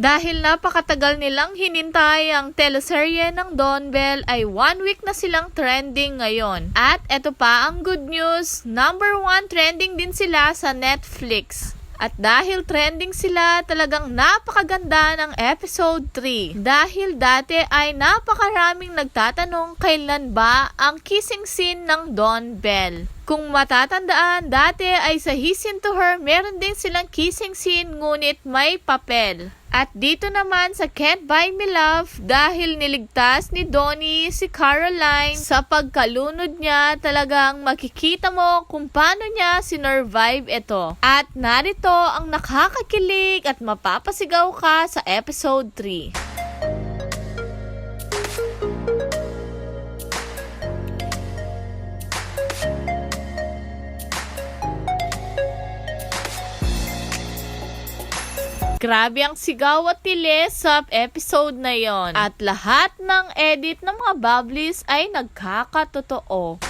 Dahil napakatagal nilang hinintay ang teleserye ng Don Bell ay one week na silang trending ngayon. At eto pa ang good news, number one trending din sila sa Netflix. At dahil trending sila, talagang napakaganda ng episode 3. Dahil dati ay napakaraming nagtatanong kailan ba ang kissing scene ng Don Bell. Kung matatandaan, dati ay sa He's Into Her, meron din silang kissing scene ngunit may papel. At dito naman sa Can't Buy Me Love, dahil niligtas ni Donnie si Caroline sa pagkalunod niya, talagang makikita mo kung paano niya sinurvive ito. At narito ang nakakakilig at mapapasigaw ka sa episode 3. Grabe ang sigaw at tiles sa episode na yon. At lahat ng edit ng mga bubblies ay nagkakatotoo.